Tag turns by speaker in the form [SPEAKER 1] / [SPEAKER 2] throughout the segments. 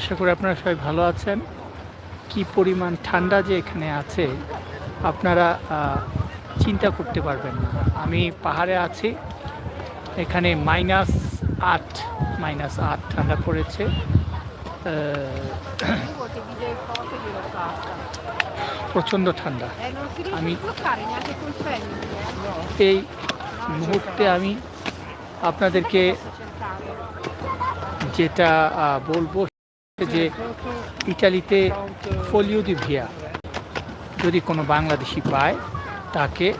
[SPEAKER 1] আশা করি আপনারা সবাই ভালো আছেন কি পরিমাণ ঠান্ডা যে এখানে আছে, আপনারা চিন্তা করতে পারবেন না আমি পাহাড়ে আছি, এখানে মাইনাস আট মাইনাস আট ঠান্ডা পড়েছে. প্রচণ্ড ঠান্ডা
[SPEAKER 2] eh?
[SPEAKER 1] এই মুহূর্তে আমি আপনাদেরকে যেটা বলব যে ইটালিতে ফোলিও দি ভিয়া। যদি কোনো বাংলাদেশি পায়, তাকে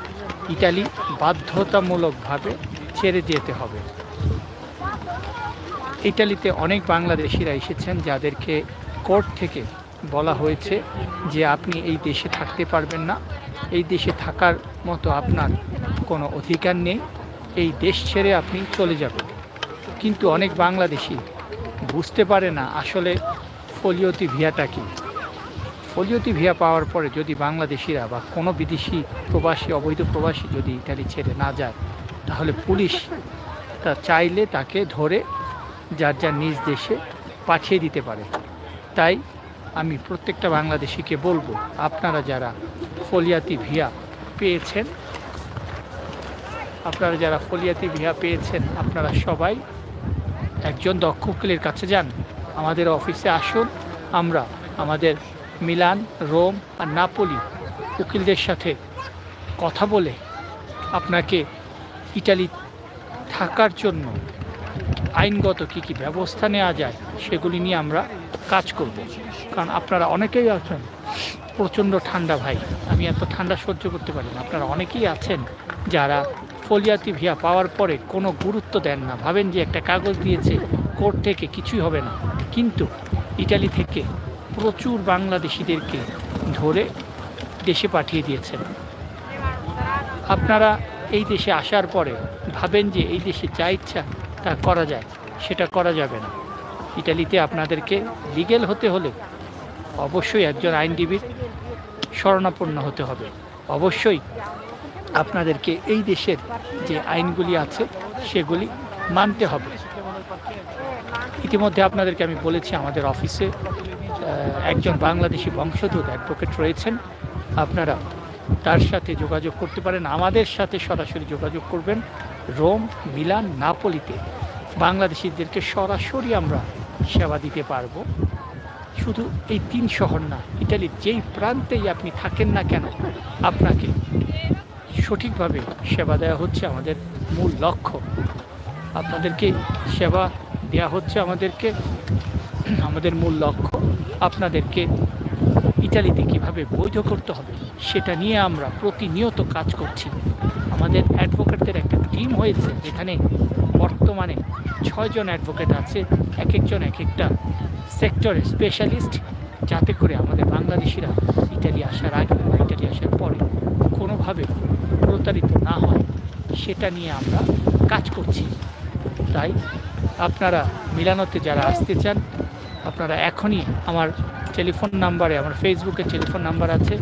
[SPEAKER 1] ইটালি বাধ্যতামূলকভাবে ছেড়ে যেতে হবে। ইটালিতে অনেক বাংলাদেশিরা এসেছেন যাদেরকে কোর্ট থেকে বলা হয়েছে যে আপনি এই দেশে থাকতে পারবেন না। এই দেশে থাকার মতো আপনার কোনো অধিকার নেই। এই দেশ ছেড়ে আপনি চলে যাবেন। কিন্তু অনেক বাংলাদেশি বুঝতে পারে না আসলে ফলিওতি ভিয়াটা কি। ফলিওতি ভিয়া পাওয়ার পরে যদি বাংলাদেশিরা বা কোনো বিদেশি প্রবাসী, অবৈধ প্রবাসী যদি ইটালি ছেড়ে না যায়, তাহলে পুলিশ তা চাইলে তাকে ধরে যার যার নিজ দেশে পাঠিয়ে দিতে পারে। তাই আমি প্রত্যেকটা বাংলাদেশিকে বলব, আপনারা যারা ফলিয়াতি ভিয়া পেয়েছেন, আপনারা যারা ফলিয়াতি ভিয়া পেয়েছেন, আপনারা সবাই একজন দক্ষ উকিলের কাছে যান। আমাদের অফিসে আসুন। আমরা আমাদের মিলান, রোম আর নাপোলি উকিলদের সাথে কথা বলে আপনাকে ইটালি থাকার জন্য আইনগত কী কী ব্যবস্থা নেওয়া যায় সেগুলি নিয়ে আমরা কাজ করব। কারণ আপনারা অনেকেই আছেন। প্রচণ্ড ঠান্ডা ভাই। আমি এত ঠান্ডা সহ্য করতে পারি না। আপনারা অনেকেই আছেন যারা ফলিয়াতি ভিয়া পাওয়ার পরে কোনো গুরুত্ব দেন না। ভাবেন যে একটা কাগজ দিয়েছে, কোর্ট থেকে কিছুই হবে না। কিন্তু ইটালি থেকে প্রচুর বাংলাদেশিদেরকে ধরে দেশে পাঠিয়ে দিয়েছেন। আপনারা এই দেশে আসার পরে ভাবেন যে এই দেশে যা ইচ্ছা তা করা যায়, সেটা করা যাবে না। ইটালিতে আপনাদেরকে লিগেল হতে হলে অবশ্যই একজন আইনজীবীর শরণাপন্ন হতে হবে। অবশ্যই আপনাদেরকে এই দেশের যে আইনগুলি আছে, সেগুলি মানতে হবে। ইতিমধ্যে আপনাদেরকে আমি বলেছি, আমাদের অফিসে একজন বাংলাদেশি বংশোদ্ভূত অ্যাডভোকেট রয়েছেন। আপনারা তার সাথে যোগাযোগ করতে পারেন। আমাদের সাথে সরাসরি যোগাযোগ করবেন। রোম, মিলান, নাপলিতে বাংলাদেশিদেরকে সরাসরি আমরা সেবা দিতে পারব। শুধু এই তিন শহর না, ইটালির যেই প্রান্তেই আপনি থাকেন না কেন, আপনাকে সঠিকভাবে সেবা দেওয়া হচ্ছে আমাদের মূল লক্ষ্য। আপনাদেরকে সেবা দেওয়া হচ্ছে আমাদেরকে, আমাদের মূল লক্ষ্য আপনাদেরকে ইটালিতে কীভাবে বৈধ করতে হবে সেটা নিয়ে আমরা প্রতিনিয়ত কাজ করছি। আমাদের অ্যাডভোকেটদের একটা টিম হয়েছে যেখানে বর্তমানে ছয়জন অ্যাডভোকেট আছে এক একজন এক একটা সেক্টরে স্পেশালিস্ট, যাতে করে আমাদের বাংলাদেশিরা ইটালি আসার আগে ইটালি আসার পরে কোনোভাবে প্রতারিত না হয়, সেটা নিয়ে আমরা কাজ করছি। তাই আপনারা মিলানোতে যারা আসতে চান, আপনারা এখনই আমার টেলিফোন নাম্বারে, আমার ফেসবুকে টেলিফোন নাম্বার আছে,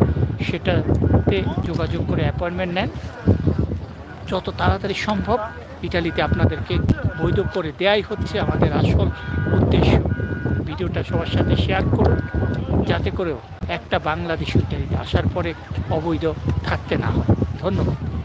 [SPEAKER 1] সেটাতে যোগাযোগ করে অ্যাপয়েন্টমেন্ট নেন। যত তাড়াতাড়ি সম্ভব ইটালিতে আপনাদেরকে বৈধ করে দেয়াই হচ্ছে আমাদের আসল উদ্দেশ্য। ভিডিওটা সবার সাথে শেয়ার করুন, যাতে করেও একটা বাংলাদেশ ইটালিতে আসার পরে অবৈধ থাকতে না হয়। Son.